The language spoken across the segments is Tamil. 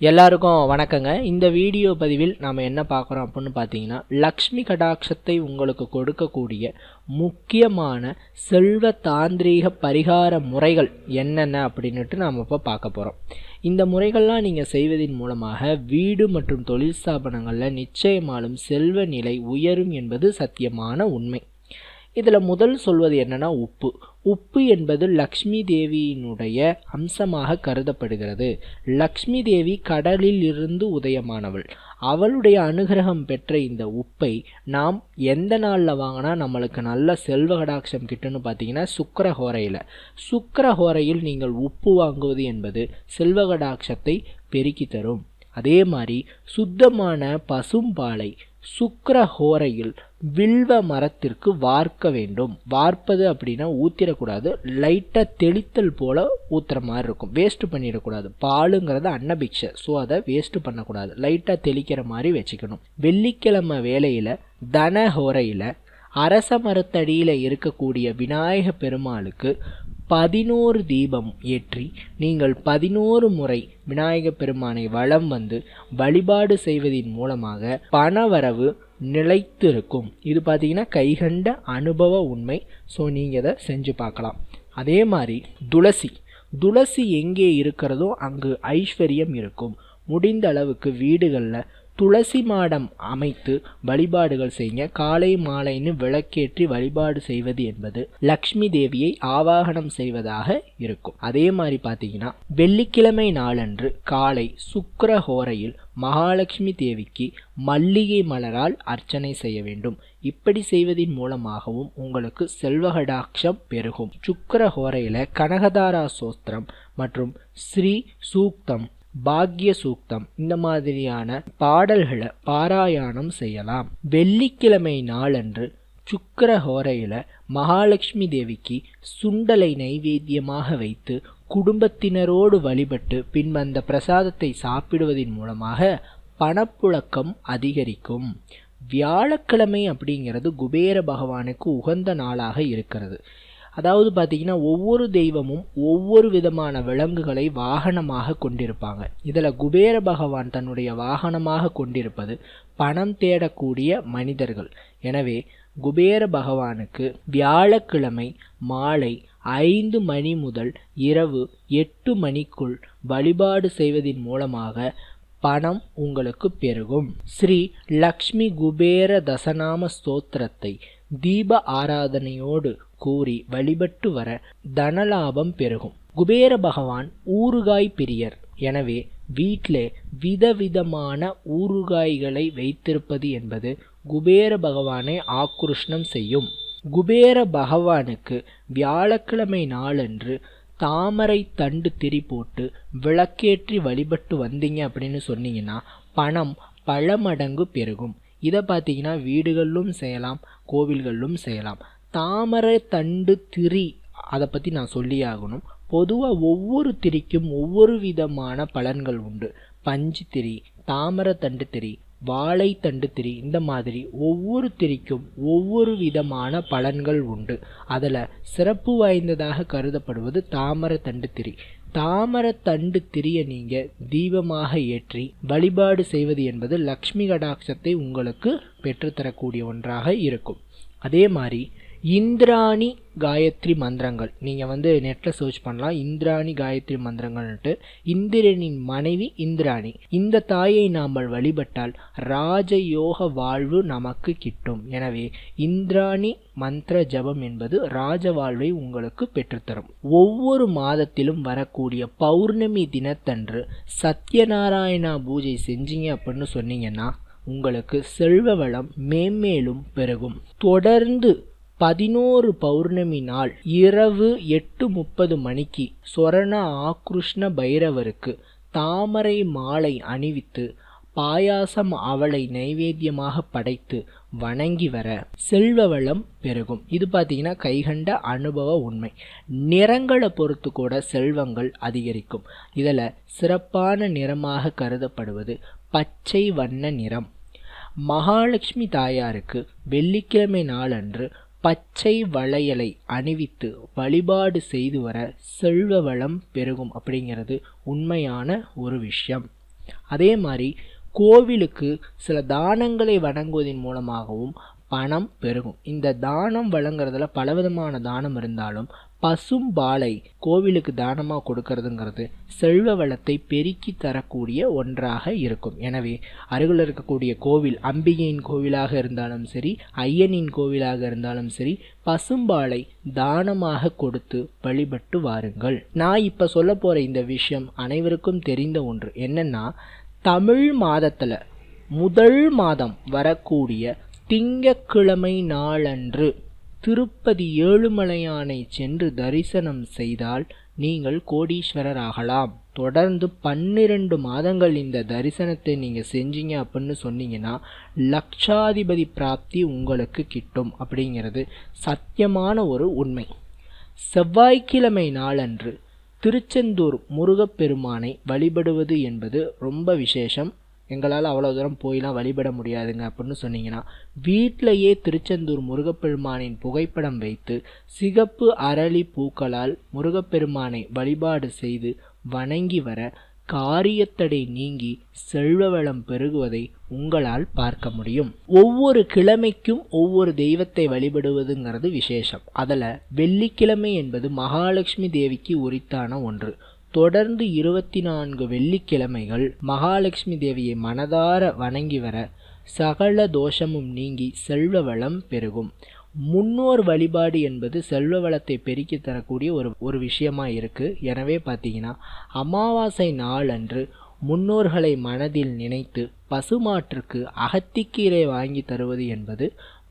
எல்லாருக்கும் வணக்கங்க. இந்த வீடியோ பதிவில் நாம் என்ன பார்க்குறோம் அப்படின்னு பார்த்தீங்கன்னா லக்ஷ்மி கடாட்சத்தை உங்களுக்கு கொடுக்கக்கூடிய முக்கியமான செல்வ தாந்திரீக பரிகார முறைகள் என்னென்ன அப்படின்னுட்டு நாம் இப்போ பார்க்க போகிறோம் இந்த முறைகள்லாம் நீங்கள் செய்வதன் மூலமாக வீடு மற்றும் தொழில் ஸ்தாபனங்களில் நிச்சயமாலும் செல்வ நிலை உயரும் என்பது சத்தியமான உண்மை. இதில் முதல் சொல்வது என்னன்னா உப்பு. உப்பு என்பது லக்ஷ்மி தேவியினுடைய அம்சமாக கருதப்படுகிறது. லக்ஷ்மி தேவி கடலில் இருந்து உதயமானவள். அவளுடைய அனுகிரகம் பெற்ற இந்த உப்பை நாம் எந்த நாளில் வாங்கினா நம்மளுக்கு நல்ல செல்வ கடாட்சம் கிட்டுன்னு பார்த்தீங்கன்னா சுக்கரஹோரையில் சுக்கரஹோரையில் நீங்கள் உப்பு வாங்குவது என்பது செல்வ கடாட்சத்தை பெருக்கி தரும். அதே மாதிரி சுத்தமான பசும்பாலை சுக்கரஹோரையில் வில்வ மரத்திற்கு வார்க்க வேண்டும். வார்ப்பது அப்படின்னா ஊற்றிடக்கூடாது லைட்டாக தெளித்தல் போல் ஊற்றுற மாதிரி இருக்கும். வேஸ்ட்டு பண்ணிடக்கூடாது. பாலுங்கிறது அன்னபிக்ஷை ஸோ அதை வேஸ்ட்டு பண்ணக்கூடாது. லைட்டாக தெளிக்கிற மாதிரி வச்சுக்கணும். வெள்ளிக்கிழமை வேலையில் தன ஹோரையில் அரச மரத்தடியில் இருக்கக்கூடிய விநாயக பெருமாளுக்கு பதினோரு தீபம் ஏற்றி நீங்கள் பதினோரு முறை விநாயக பெருமானை வலம் வந்து வழிபாடு செய்வதின் மூலமாக பணவரவு நிலைத்திருக்கும். இது பார்த்தீங்கன்னா கைகண்ட அனுபவ உண்மை. ஸோ நீங்கள் இதை செஞ்சு பார்க்கலாம். அதே மாதிரி துளசி. துளசி எங்கே இருக்கிறதோ அங்கு ஐஸ்வர்யம் இருக்கும். முடிந்த அளவுக்கு வீடுகளில் துளசி மாடம் அமைத்து வழிபாடுகள் செய்யுங்க காலை மாலைன்னு விளக்கேற்றி வழிபாடு செய்வது என்பது லக்ஷ்மி தேவியை ஆவாகனம் செய்வதாக இருக்கும். அதே மாதிரி பார்த்தீங்கன்னா வெள்ளிக்கிழமை நாளன்று காலை சுக்கரஹோரையில் மகாலட்சுமி தேவிக்கு மல்லிகை மலரால் அர்ச்சனை செய்ய வேண்டும். இப்படி செய்வதன் மூலமாகவும் உங்களுக்கு செல்வகடாட்சம் பெருகும். சுக்கர ஹோரையில் கனகதாரா சோஸ்திரம் மற்றும் ஸ்ரீ சூக்தம் பாக்ய சூக்தம் இந்த மாதிரியான பாடல்களை பாராயணம் செய்யலாம். வெள்ளிக்கிழமை நாளன்று சுக்கர ஹோரையில் மகாலட்சுமி தேவிக்கு சுண்டலை நைவேத்தியமாக வைத்து குடும்பத்தினரோடு வழிபட்டு பின் அந்த பிரசாதத்தை சாப்பிடுவதன் மூலமாக பணப்புழக்கம் அதிகரிக்கும். வியாழக்கிழமை அப்படிங்கிறது குபேர பகவானுக்கு உகந்த நாளாக இருக்கிறது. அதாவது பார்த்திங்கன்னா ஒவ்வொரு தெய்வமும் ஒவ்வொரு விதமான விலங்குகளை வாகனமாக கொண்டிருப்பாங்க. இதில் குபேர பகவான் தன்னுடைய வாகனமாக கொண்டிருப்பது பணம் தேடக்கூடிய மனிதர்கள். எனவே குபேர பகவானுக்கு வியாழக்கிழமை மாலை ஐந்து மணி முதல் இரவு எட்டு மணிக்குள் வழிபாடு செய்வதன் மூலமாக பணம் உங்களுக்கு பெருகும். ஸ்ரீ லக்ஷ்மி குபேர தசநாம ஸ்தோத்திரத்தை தீப ஆராதனையோடு கூறி வழிபட்டு வர தனலாபம் பெருகும். குபேர பகவான் ஊறுகாய் பிரியர். எனவே வீட்டிலே விதவிதமான ஊறுகாய்களை வைத்திருப்பது என்பது குபேர பகவானை ஆக்ருஷ்ணம் செய்யும். குபேர பகவானுக்கு வியாழக்கிழமை நாளன்று தாமரை தண்டு திரி போட்டு விளக்கேற்றி வழிபட்டு வந்தீங்க அப்படின்னு சொன்னீங்கன்னா பணம் பல மடங்கு பெருகும். இதை பார்த்தீங்கன்னா வீடுகளிலும் செய்யலாம் கோவில்களிலும் செய்யலாம். தாமரை தண்டு திரி அதை பற்றி நான் சொல்லி ஆகணும். பொதுவாக ஒவ்வொரு திரிக்கும் ஒவ்வொரு விதமான பலன்கள் உண்டு. பஞ்சு திரி தாமரை தண்டு திரி வாழை தண்டு திரி இந்த மாதிரி ஒவ்வொரு திரிக்கும் ஒவ்வொரு விதமான பலன்கள் உண்டு. அதில் சிறப்பு வாய்ந்ததாக கருதப்படுவது தாமரை தண்டு திரி. தாமரை தண்டு திரிய நீங்கள் தீபமாக ஏற்றி வழிபாடு செய்வது என்பது லக்ஷ்மி கடாட்சத்தை உங்களுக்கு பெற்றுத்தரக்கூடிய ஒன்றாக இருக்கும். அதே மாதிரி இந்திராணி காயத்ரி மந்திரங்கள். நீங்கள் வந்து நெட்டில் சர்ச் பண்ணலாம். இந்திராணி காயத்ரி மந்திரங்கள்ன்ட்டு இந்திரனின் மனைவி இந்திராணி. இந்த தாயை நாம் வழிபட்டால் ராஜயோக வாழ்வு நமக்கு கிட்டும். எனவே இந்திராணி மந்திர ஜபம் என்பது ராஜ வாழ்வை உங்களுக்கு பெற்றுத்தரும். ஒவ்வொரு மாதத்திலும் வரக்கூடிய பௌர்ணமி தினத்தன்று சத்யநாராயணா பூஜை செஞ்சீங்க அப்படின்னு சொன்னீங்கன்னா உங்களுக்கு செல்வ வளம் மேம்மேலும் பெருகும். தொடர்ந்து பதினோரு பௌர்ணமி நாள் இரவு எட்டு முப்பது மணிக்கு சொரண ஆக்ருஷ்ண பைரவருக்கு தாமரை மாலை அணிவித்து பாயாசம் அவளை நைவேத்தியமாக படைத்து வணங்கி வர செல்வ வளம் பெருகும். இது பார்த்தீங்கன்னா கைகண்ட அனுபவ உண்மை. நிறங்களை பொறுத்து கூட செல்வங்கள் அதிகரிக்கும். இதில் சிறப்பான நிறமாக கருதப்படுவது பச்சை வண்ண நிறம். மகாலட்சுமி தாயாருக்கு வெள்ளிக்கிழமை நாளன்று பச்சை வளையலை அணிவித்து வழிபாடு செய்து வர செல்வ வளம் பெருகும் அப்படிங்கிறது உண்மையான ஒரு விஷயம். அதே மாதிரி கோவிலுக்கு சில தானங்களை வழங்குவதன் மூலமாகவும் பணம் பெருகும். இந்த தானம் வழங்குறதுல பலவிதமான தானம் இருந்தாலும் பசும்பாலை கோவிலுக்கு தானமாக கொடுக்கறதுங்கிறது செல்வ வளத்தை பெருக்கி தரக்கூடிய ஒன்றாக இருக்கும். எனவே அருகில் இருக்கக்கூடிய கோவில் அம்பிகையின் கோவிலாக இருந்தாலும் சரி ஐயனின் கோவிலாக இருந்தாலும் சரி பசும்பாலை தானமாக கொடுத்து வழிபட்டு வாருங்கள். நான் இப்போ சொல்ல போகிற இந்த விஷயம் அனைவருக்கும் தெரிந்த ஒன்று. என்னென்னா தமிழ் மாதத்தில் முதல் மாதம் வரக்கூடிய திங்கக்கிழமை நாளன்று திருப்பதி ஏழுமலையானை சென்று தரிசனம் செய்தால் நீங்கள் கோடீஸ்வரர் ஆகலாம் தொடர்ந்து பன்னிரண்டு மாதங்கள் இந்த தரிசனத்தை நீங்கள் செஞ்சீங்க அப்படின்னு சொன்னீங்கன்னா லட்சாதிபதி பிராப்தி உங்களுக்கு கிட்டும் அப்படிங்கிறது சத்தியமான ஒரு உண்மை. செவ்வாய்க்கிழமை நாளன்று திருச்செந்தூர் முருகப்பெருமானை வழிபடுவது என்பது ரொம்ப விசேஷம். எங்களால் அவ்வளோ தூரம் போயெலாம் வழிபட முடியாதுங்க அப்படின்னு சொன்னீங்கன்னா வீட்டிலையே திருச்செந்தூர் முருகப்பெருமானின் புகைப்படம் வைத்து சிகப்பு அரளி பூக்களால் முருகப்பெருமானை வழிபாடு செய்து வணங்கி வர காரியத்தடை நீங்கி செல்வ வளம் பெருகுவதை உங்களால் பார்க்க முடியும். ஒவ்வொரு கிழமைக்கும் ஒவ்வொரு தெய்வத்தை வழிபடுவதுங்கிறது விசேஷம். அதில் வெள்ளிக்கிழமை என்பது மகாலட்சுமி தேவிக்கு உரித்தான ஒன்று. தொடர்ந்து இருபத்தி நான்கு வெள்ளிக்கிழமைகள் மகாலட்சுமி தேவியை மனதார வணங்கி வர சகல தோஷமும் நீங்கி செல்வ வளம் பெருகும். முன்னோர் வழிபாடு என்பது செல்வ வளத்தை பெருக்கி தரக்கூடிய ஒரு ஒரு விஷயமா இருக்குது எனவே பார்த்தீங்கன்னா அமாவாசை நாள் அன்று முன்னோர்களை மனதில் நினைத்து பசுமாற்றுக்கு அகத்திக்கீரை வாங்கி தருவது என்பது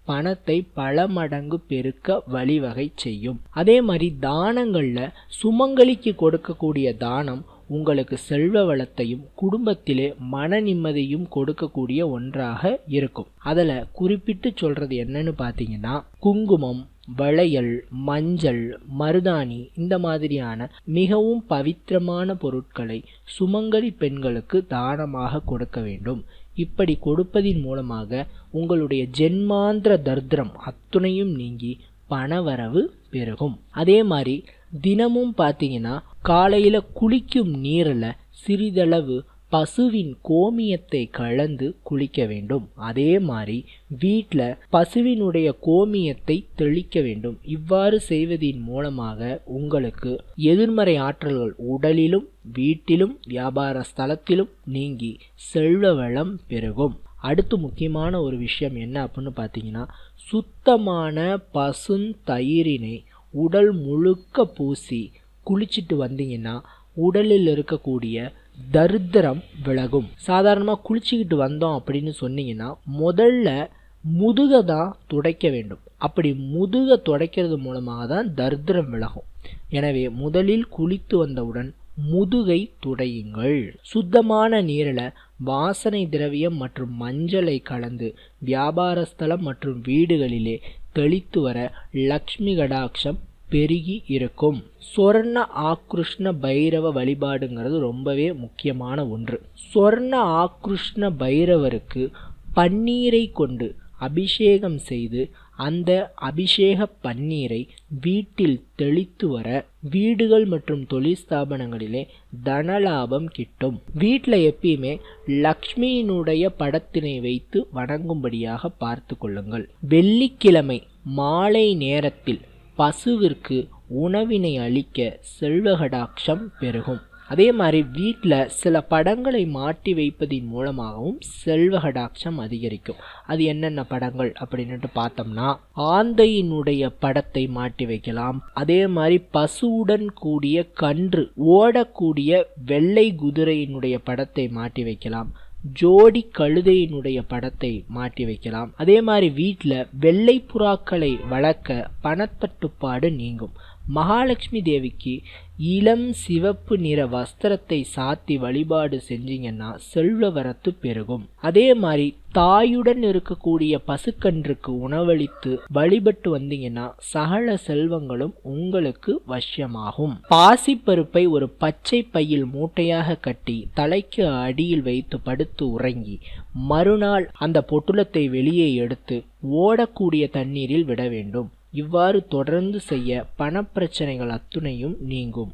பணத்தை பல மடங்கு பெருக்க வழிவகை செய்யும். அதே மாதிரி தானங்களில் சுமங்கலிக்கு கொடுக்கக்கூடிய தானம் உங்களுக்கு செல்வ வளத்தையும் குடும்பத்திலே மன நிம்மதியும் கொடுக்கக்கூடிய ஒன்றாக இருக்கும். அதில் குறிப்பிட்டு சொல்கிறது என்னன்னு பார்த்தீங்கன்னா குங்குமம் வளையல் மஞ்சள் மருதாணி இந்த மாதிரியான மிகவும் பவித்திரமான பொருட்களை சுமங்கலி பெண்களுக்கு தானமாக கொடுக்க வேண்டும். இப்படி கொடுப்பதின் மூலமாக உங்களுடைய ஜென்மாந்திர தர்திரம் அத்துணையும் நீங்கி பணவரவு பெருகும். அதே மாதிரி தினமும் பார்த்தீங்கன்னா காலையில் குளிக்கும் நீரில் சிறிதளவு பசுவின் கோமியத்தை கலந்து குளிக்க வேண்டும். அதே மாதிரி வீட்டில் பசுவினுடைய கோமியத்தை தெளிக்க வேண்டும். இவ்வாறு செய்வதின் மூலமாக உங்களுக்கு எதிர்மறை ஆற்றல்கள் உடலிலும் வீட்டிலும் வியாபார ஸ்தலத்திலும் நீங்கி செல்வ வளம் பெருகும். அடுத்து முக்கியமான ஒரு விஷயம் என்ன அப்படின்னு பார்த்தீங்கன்னா சுத்தமான பசுந்தயிரினை உடல் முழுக்க பூசி குளிச்சுட்டு வந்தீங்கன்னா உடலில் இருக்கக்கூடிய தரித்திரம் விலகும். சாதாரணமாக குளிச்சுக்கிட்டு வந்தோம் அப்படின்னு சொன்னீங்கன்னா முதல்ல முதுகை தான் துடைக்க வேண்டும். அப்படி முதுகை துடைக்கிறது மூலமாக தான் தரித்திரம் விலகும். எனவே முதலில் குளித்து வந்தவுடன் முதுகை துடையுங்கள். சுத்தமான நீரில் வாசனை திரவியம் மற்றும் மஞ்சளை கலந்து வியாபார ஸ்தலம் மற்றும் வீடுகளிலே தெளித்து வர லக்ஷ்மி கடாட்சம் பெருகி இருக்கும். சொர்ண ஆக்ருஷ்ண பைரவ வழிபாடுங்கிறது ரொம்பவே முக்கியமான ஒன்று. சொர்ண ஆக்ருஷ்ண பைரவருக்கு பன்னீரை கொண்டு அபிஷேகம் செய்து அந்த அபிஷேக பன்னீரை வீட்டில் தெளித்து வர வீடுகள் மற்றும் தொழில் ஸ்தாபனங்களிலே தனலாபம் கிட்டும். வீட்டில் எப்பயுமே லக்ஷ்மியினுடைய படத்தினை வைத்து வணங்கும்படியாக பார்த்து கொள்ளுங்கள். வெள்ளிக்கிழமை மாலை நேரத்தில் பசுவிற்கு உணவினை அளிக்க செல்வகடாட்சம் பெருகும். அதே மாதிரி வீட்டில் சில படங்களை மாட்டி வைப்பதின் மூலமாகவும் செல்வகடாட்சம் அதிகரிக்கும். அது என்னென்ன படங்கள் அப்படின்ட்டு பார்த்தோம்னா ஆந்தையினுடைய படத்தை மாட்டி வைக்கலாம். அதே மாதிரி பசுவுடன் கூடிய கன்று ஓடக்கூடிய வெள்ளை குதிரையினுடைய படத்தை மாட்டி வைக்கலாம். ஜோடி கழுதையினுடைய படத்தை மாட்டி வைக்கலாம். அதே மாதிரி வீட்டில் வெள்ளை புறாக்களை வளர்க்க பணத்தட்டுப்பாடு நீங்கும். மகாலட்சுமி தேவிக்கு இளம் சிவப்பு நிற வஸ்திரத்தை சாத்தி வழிபாடு செஞ்சீங்கன்னா செல்வ வரத்து பெருகும். அதே மாதிரி தாயுடன் இருக்கக்கூடிய பசுக்கன்றுக்கு உணவளித்து வழிபட்டு வந்தீங்கன்னா சகல செல்வங்களும் உங்களுக்கு வசியமாகும் பாசிப்பருப்பை ஒரு பச்சை பையில் மூட்டையாக கட்டி தலைக்கு அடியில் வைத்து படுத்து உறங்கி மறுநாள் அந்த பொட்டுலத்தை வெளியே எடுத்து ஓடக்கூடிய தண்ணீரில் விட வேண்டும். இவ்வாறு தொடர்ந்து செய்ய பணப்பிரச்சனைகள் அத்துணையும் நீங்கும்.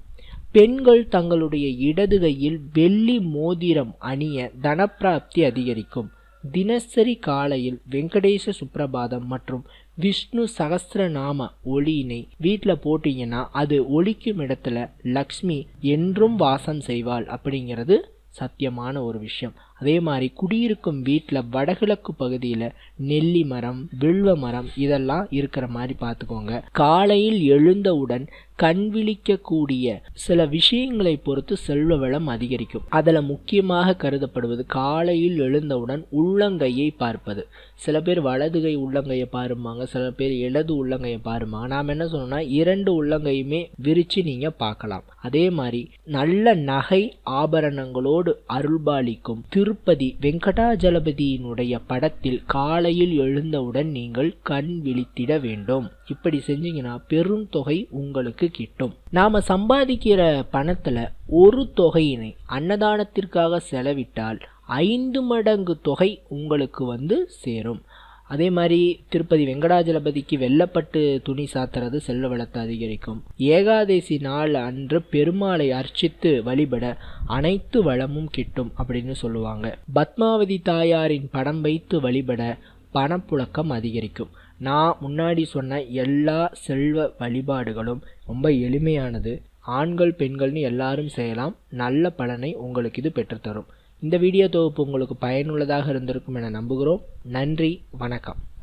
பெண்கள் தங்களுடைய இடது கையில் வெள்ளி மோதிரம் அணிய தனப்பிராப்தி அதிகரிக்கும். தினசரி காலையில் வெங்கடேச சுப்பிரபாதம் மற்றும் விஷ்ணு சகசிரநாம ஒளியினை வீட்டில் போட்டீங்கன்னா அது ஒழிக்கும் இடத்துல லக்ஷ்மி என்றும் வாசம் செய்வாள் அப்படிங்கிறது சத்தியமான ஒரு விஷயம். அதே மாதிரி குடியிருக்கும் வீட்டில் வடகிழக்கு பகுதியில் நெல்லி மரம் வில்வ மரம் இதெல்லாம் இருக்கிற மாதிரி பார்த்துக்கோங்க. காலையில் எழுந்தவுடன் கண் விழிக்கக்கூடிய சில விஷயங்களை பொறுத்து செல்வ வளம் அதிகரிக்கும். அதில் முக்கியமாக கருதப்படுவது காலையில் எழுந்தவுடன் உள்ளங்கையை பார்ப்பது. சில பேர் வலதுகை உள்ளங்கையை பாருமாங்க சில பேர் இடது உள்ளங்கையை பாருமாங்க நாம் என்ன சொன்னோம்னா இரண்டு உள்ளங்கையுமே விரித்து நீங்கள் பார்க்கலாம். அதே மாதிரி நல்ல நகை ஆபரணங்களோடு அருள்பாலிக்கும் திருப்பதி வெங்கடாஜலபதியினுடைய படத்தில் காலையில் எழுந்தவுடன் நீங்கள் கண் விழித்திட வேண்டும். இப்படி செஞ்சீங்கன்னா பெரும் தொகை உங்களுக்கு கிட்டும். நாம சம்பாதிக்கிற பணத்துல ஒரு தொகையினை அன்னதானத்திற்காக செலவிட்டால் ஐந்து மடங்கு தொகை உங்களுக்கு வந்து சேரும். அதே மாதிரி திருப்பதி வெங்கடாஜலபதிக்கு வெள்ளப்பட்டு துணி சாத்துறது செல்வ வளத்தை அதிகரிக்கும். ஏகாதசி நாள் அன்று பெருமாளை அர்ச்சித்து வழிபட அனைத்து வளமும் கிட்டும் அப்படின்னு சொல்லுவாங்க. பத்மாவதி தாயாரின் படம் வைத்து வழிபட பணப்புழக்கம் அதிகரிக்கும். நான் முன்னாடி சொன்ன எல்லா செல்வ வழிபாடுகளும் ரொம்ப எளிமையானது. ஆண்கள் பெண்கள்னு எல்லாரும் செய்யலாம். நல்ல பலனை உங்களுக்கு இது பெற்றுத்தரும். இந்த வீடியோ தொகுப்பு உங்களுக்கு பயனுள்ளதாக இருந்திருக்கும் என நம்புகிறோம். நன்றி வணக்கம்.